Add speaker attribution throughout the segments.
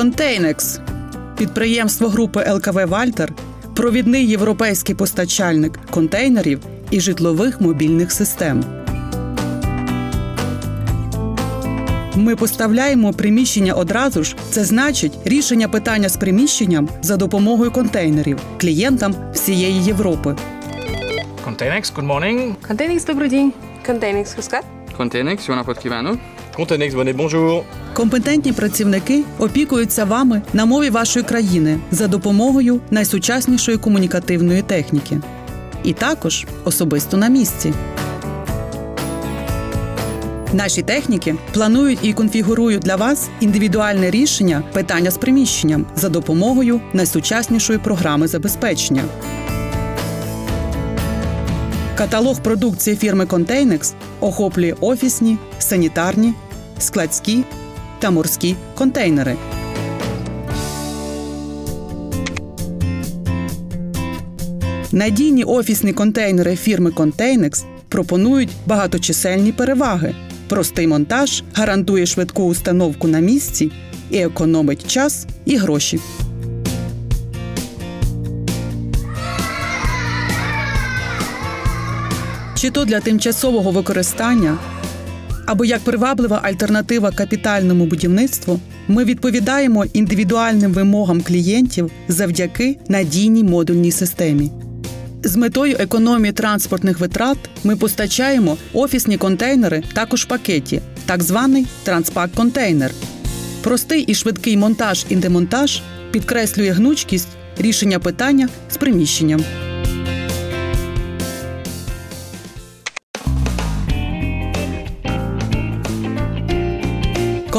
Speaker 1: Контейнекс підприємство групи ЛКВ Вальтер, провідний європейський постачальник контейнерів і житлових мобільних систем. Ми поставляємо приміщення одразу ж. Це значить рішення питання з приміщенням за допомогою контейнерів клієнтам всієї Європи.
Speaker 2: Contenex, good morning.
Speaker 3: Контейнікс, добрий день.
Speaker 4: Containings Хускат.
Speaker 5: Jó napot kívánok!
Speaker 2: Contenex, venez, bonjour.
Speaker 1: Компетентні працівники опікуються вами на мові вашої країни за допомогою найсучаснішої комунікативної техніки, і також особисто на місці. Наші техніки планують і конфігурують для вас індивідуальне рішення питання з приміщенням за допомогою найсучаснішої програми забезпечення. Каталог продукції фірми Containix охоплює офісні, санітарні, складські та морські контейнери. Надійні офісні контейнери фірми Containix пропонують багаточисельні переваги. Простий монтаж гарантує швидку установку на місці і економить час і гроші. Чи то для тимчасового використання, або як приваблива альтернатива капітальному будівництву, ми відповідаємо індивідуальним вимогам клієнтів завдяки надійній модульній системі. З метою економії транспортних витрат ми постачаємо офісні контейнери також в пакеті, так званий транспак-контейнер. Простий і швидкий монтаж і демонтаж підкреслює гнучкість рішення питання з приміщенням.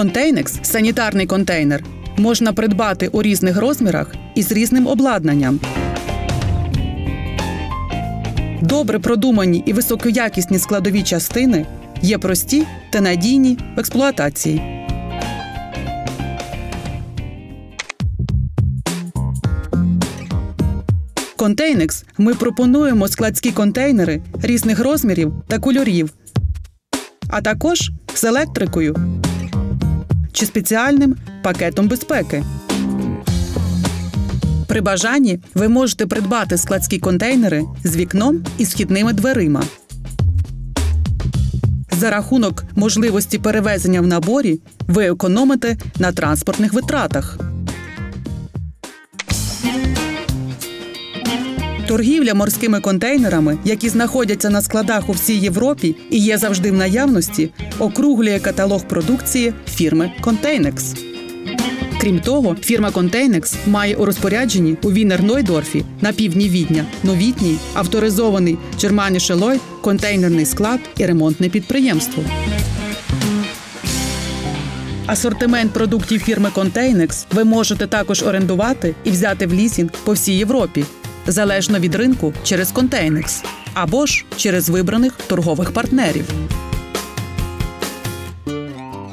Speaker 1: Контейнекс санітарний контейнер можна придбати у різних розмірах і з різним обладнанням. Добре продумані і високоякісні складові частини є прості та надійні в експлуатації. Контейнекс ми пропонуємо складські контейнери різних розмірів та кольорів, а також з електрикою чи спеціальним пакетом безпеки. При бажанні ви можете придбати складські контейнери з вікном і східними дверима. За рахунок можливості перевезення в наборі ви економите на транспортних витратах. Торгівля морськими контейнерами, які знаходяться на складах у всій Європі і є завжди в наявності, округлює каталог продукції фірми Containix. Крім того, фірма Containix має у розпорядженні у Вінер-Нойдорфі на півдні Відня новітній авторизований Lloyd контейнерний склад і ремонтне підприємство. Асортимент продуктів фірми Containix ви можете також орендувати і взяти в лізінг по всій Європі, залежно від ринку через Containix або ж через вибраних торгових партнерів.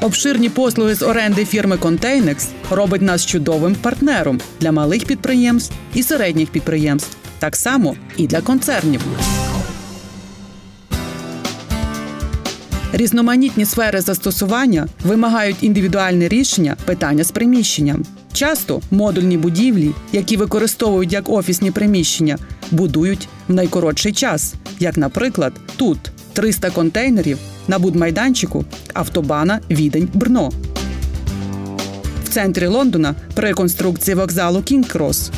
Speaker 1: Обширні послуги з оренди фірми Containix робить нас чудовим партнером для малих підприємств і середніх підприємств, так само і для концернів. Різноманітні сфери застосування вимагають індивідуальне рішення питання з приміщенням. Часто модульні будівлі, які використовують як офісні приміщення, будують в найкоротший час, як, наприклад, тут 300 контейнерів на будмайданчику автобана Відень Брно. В центрі Лондона при реконструкції вокзалу Кінг-Крос.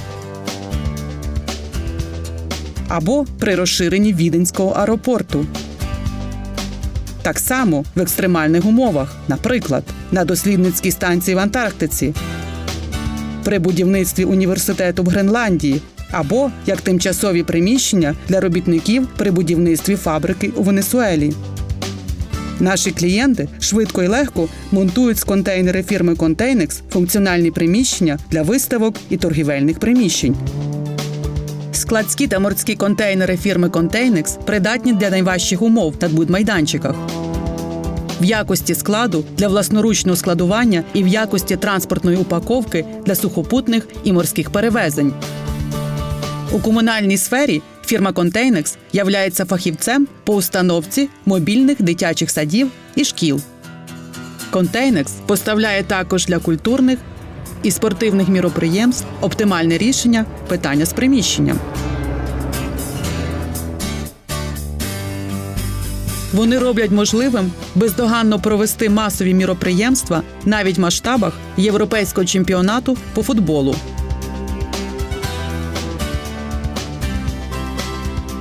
Speaker 1: Або при розширенні Віденського аеропорту. Так само в екстремальних умовах, наприклад, на дослідницькій станції в Антарктиці, при будівництві університету в Гренландії або як тимчасові приміщення для робітників при будівництві фабрики у Венесуелі. Наші клієнти швидко і легко монтують з контейнери фірми Containix функціональні приміщення для виставок і торгівельних приміщень. Складські та морські контейнери фірми Containix придатні для найважчих умов на будмайданчиках. В якості складу для власноручного складування і в якості транспортної упаковки для сухопутних і морських перевезень. У комунальній сфері фірма Containix являється фахівцем по установці мобільних дитячих садів і шкіл. Containix поставляє також для культурних і спортивних міроприємств, оптимальне рішення питання з приміщенням. Вони роблять можливим бездоганно провести масові міроприємства навіть в масштабах європейського чемпіонату по футболу.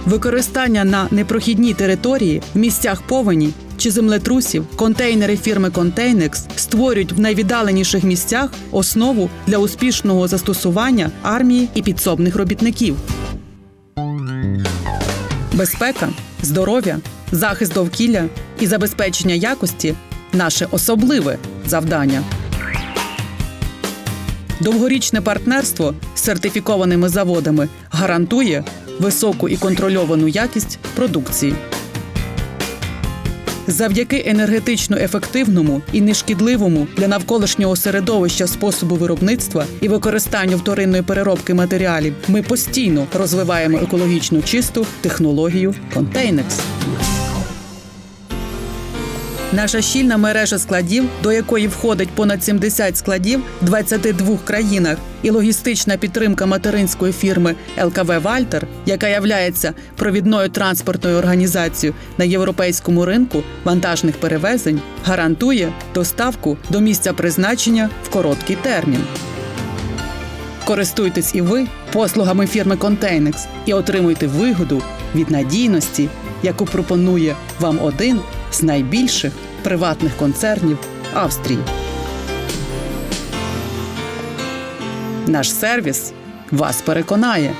Speaker 1: Використання на непрохідній території в місцях повені чи землетрусів контейнери фірми Container створюють в найвіддаленіших місцях основу для успішного застосування армії і підсобних робітників. Безпека, здоров'я, захист довкілля і забезпечення якості наше особливе завдання. Довгорічне партнерство з сертифікованими заводами гарантує високу і контрольовану якість продукції. Завдяки енергетично ефективному і нешкідливому для навколишнього середовища способу виробництва і використанню вторинної переробки матеріалів ми постійно розвиваємо екологічно чисту технологію Container. Наша щільна мережа складів, до якої входить понад 70 складів в 22 країнах, і логістична підтримка материнської фірми ЛКВ Вальтер, яка являється провідною транспортною організацією на європейському ринку вантажних перевезень, гарантує доставку до місця призначення в короткий термін. Користуйтесь і ви послугами фірми Container і отримуйте вигоду від надійності, яку пропонує вам один з найбільших приватних концернів Австрії. Наш сервіс вас переконає.